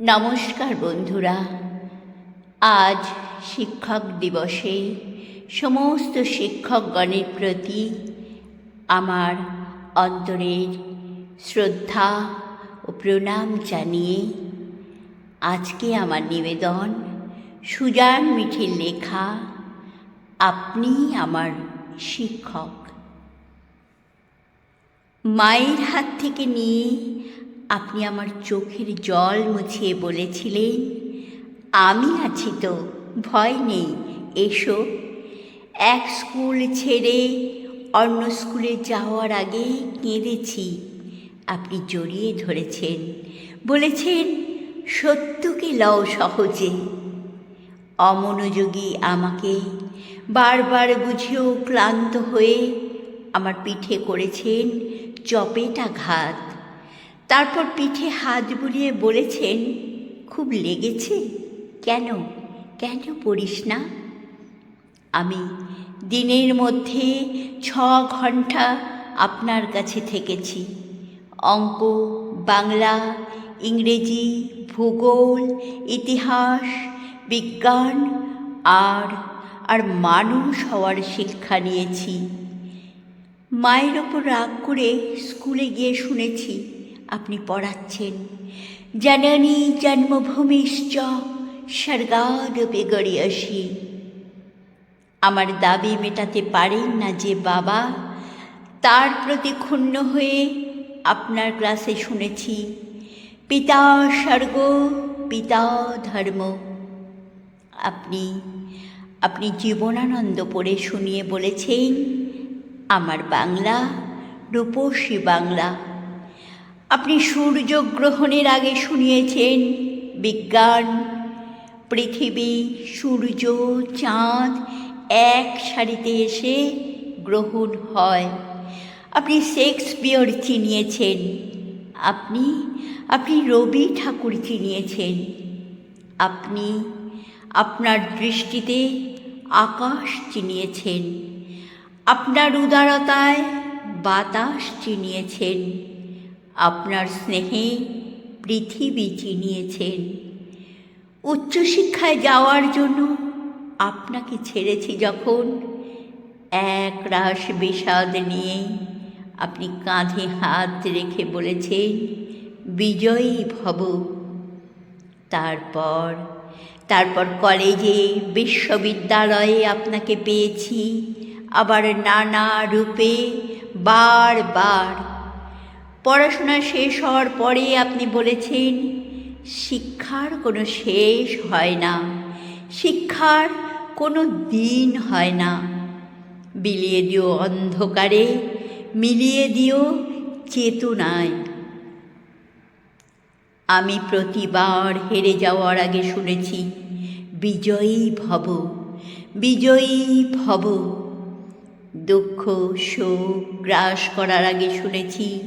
নমস্কার বন্ধুরা। আজ শিক্ষক দিবসে সমস্ত শিক্ষকগণের প্রতি আমার অন্তরের শ্রদ্ধা ও প্রণাম জানিয়ে আজকে আমার নিবেদন সুজান মিঠির লেখা, আপনি আমার শিক্ষক। মায়ের হাত থেকে নিয়ে আপনি আমার চোখের জল মুছিয়ে বলেছিলেন। আমি আছি তো, ভয় নেই, এসো। এক স্কুল ছেড়ে অন্য স্কুলে যাওয়ার আগে কেঁদেছি। আপনি জড়িয়ে ধরেছেন, বলেছেন, সত্যকে লও সহজে। অমনোযোগী আমাকে বারবার বুঝিয়েও ক্লান্ত হয়ে আমার পিঠে করেছেন চপেটাঘাত। তারপর পিঠে হাত বুলিয়ে বলেছেন, খুব লেগেছে? কেন? কেন পড়িস না? আমি, দিনের মধ্যে ছ ঘণ্টা আপনার কাছে থেকেছি। অঙ্ক, বাংলা, ইংরেজি, ভূগোল, ইতিহাস, বিজ্ঞান, আর আর মানুষ হওয়ার শিক্ষা নিয়েছি। মায়ের ওপর রাগ করে স্কুলে গিয়ে শুনেছি আপনি পড়াচ্ছেন। জননী জন্মভূমিশ্চ স্বর্গাদপে গড়িয়াসি আমার দাবি মেটাতে পারেন না যে বাবা, তার প্রতি ক্ষুণ্ণ হয়ে আপনার ক্লাসে শুনেছি, পিতা স্বর্গ, পিতা ধর্ম। আপনি আপনি জীবনানন্দ পড়ে শুনিয়ে বলেছেন, আমার বাংলা রূপসী বাংলা। আপনি সূর্যগ্রহণের আগে শুনিয়েছেন, বিজ্ঞান, পৃথিবী, সূর্য, চাঁদ এক সারিতে এসে গ্রহণ হয়। আপনি শেক্সপিয়র চিনিয়েছেন আপনি আপনি রবি ঠাকুর চিনিয়েছেন আপনি আপনার দৃষ্টিতে আকাশ চিনিয়েছেন আপনার উদারতায় বাতাস চিনিয়েছেন আপনার স্নেহে পৃথিবী চিনিয়েছেন। উচ্চশিক্ষায় যাওয়ার জন্য আপনাকে ছেড়েছি যখন এক রাস বিষাদ নিয়ে আপনি কাঁধে হাত রেখে বলেছেন, বিজয়ী ভব। তারপর তারপর কলেজে, বিশ্ববিদ্যালয়ে আপনাকে পেয়েছি, আবার নানা রূপে বারবার পড়াশোনা শেষ হওয়ার পরে আপনি বলেছেন, শিক্ষার কোনো শেষ হয় না। শিক্ষার কোনো দিন হয় না। বিলিয়ে দিও অন্ধকারে, মিলিয়ে দিও চেতনায়। আমি প্রতিবার হেরে যাওয়ার আগে শুনেছি, বিজয়ী ভব বিজয়ী ভব। দুঃখ, শোক গ্রাস করার আগে শুনেছি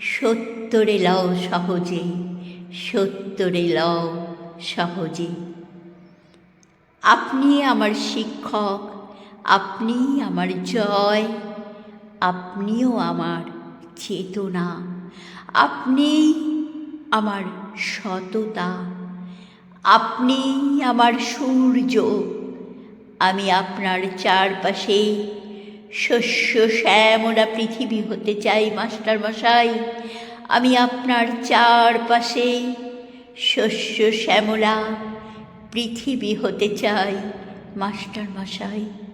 সত্তরে লও সহজে, সত্তরে লও সহজে। আপনি আমার শিক্ষক, আপনি আমার জয়, আপনিও আমার চেতনা, আপনি আমার সততা, আপনি আমার সূর্য, আমি আপনার চারপাশে শস্য শ্যামরা পৃথিবী হতে চাই, মাস্টার মশাই। আমি আপনার চারপাশে শস্য শ্যামলা পৃথিবী হতে চাই, মাস্টার মশাই।